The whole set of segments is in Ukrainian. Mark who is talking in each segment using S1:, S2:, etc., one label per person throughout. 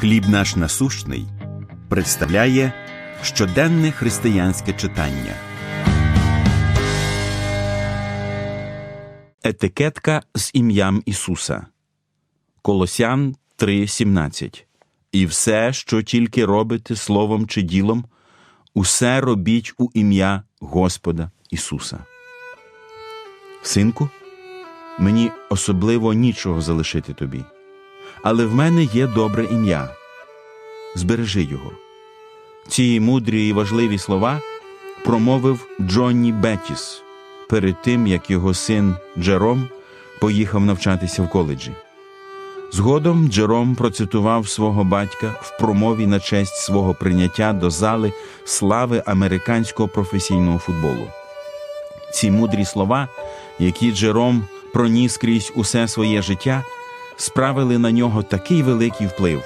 S1: Хліб наш насущний представляє щоденне християнське читання. Етикетка з ім'ям Ісуса. Колосян 3:17. І все, що тільки робите словом чи ділом, усе робіть у ім'я Господа Ісуса. Синку, мені особливо нічого залишити тобі, але в мене є добре ім'я. Збережи його. Ці мудрі і важливі слова промовив Джонні Беттіс перед тим, як його син Джером поїхав навчатися в коледжі. Згодом Джером процитував свого батька в промові на честь свого прийняття до зали слави американського професійного футболу. Ці мудрі слова, які Джером проніс крізь усе своє життя, справили на нього такий великий вплив,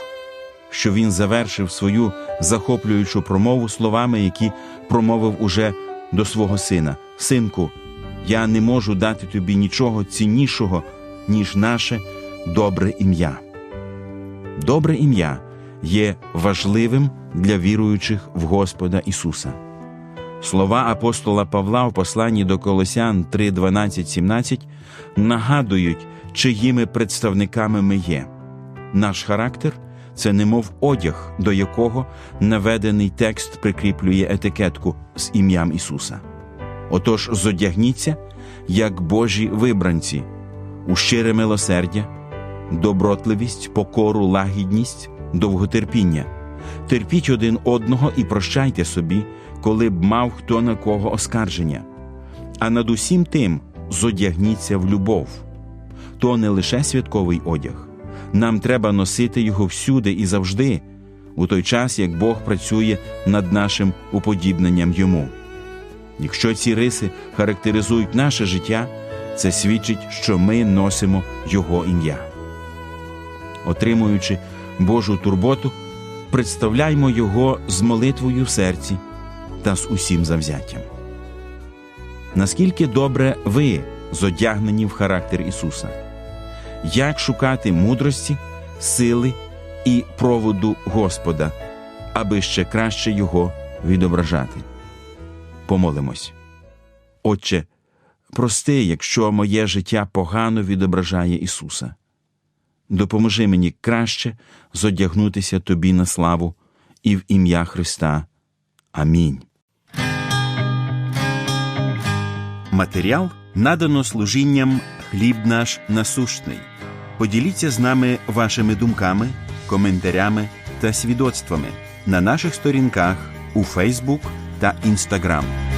S1: що він завершив свою захоплюючу промову словами, які промовив уже до свого сина: Синку, я не можу дати тобі нічого ціннішого, ніж наше добре ім'я. Добре ім'я є важливим для віруючих в Господа Ісуса. Слова апостола Павла в посланні до Колосян 3, 12, 17 нагадують, чиїми представниками ми є. Наш характер це немов одяг, до якого наведений текст прикріплює етикетку з ім'ям Ісуса. Отож, зодягніться, як Божі вибранці, у щире милосердя, добротливість, покору, лагідність, довготерпіння. Терпіть один одного і прощайте собі, коли б мав хто на кого оскарження. А над усім тим зодягніться в любов. То не лише святковий одяг. Нам треба носити його всюди і завжди, у той час як Бог працює над нашим уподібненням йому. Якщо ці риси характеризують наше життя, це свідчить, що ми носимо Його ім'я. Отримуючи Божу турботу, представляймо Його з молитвою в серці та з усім завзяттям. Наскільки добре ви зодягнені в характер Ісуса? Як шукати мудрості, сили і проводу Господа, аби ще краще Його відображати? Помолимось. Отче, прости, якщо моє життя погано відображає Ісуса. Допоможи мені краще зодягнутися Тобі на славу і в ім'я Христа. Амінь. Матеріал надано служінням хліб наш насущний. Поділіться з нами вашими думками, коментарями та свідоцтвами на наших сторінках у Фейсбук та Інстаграм.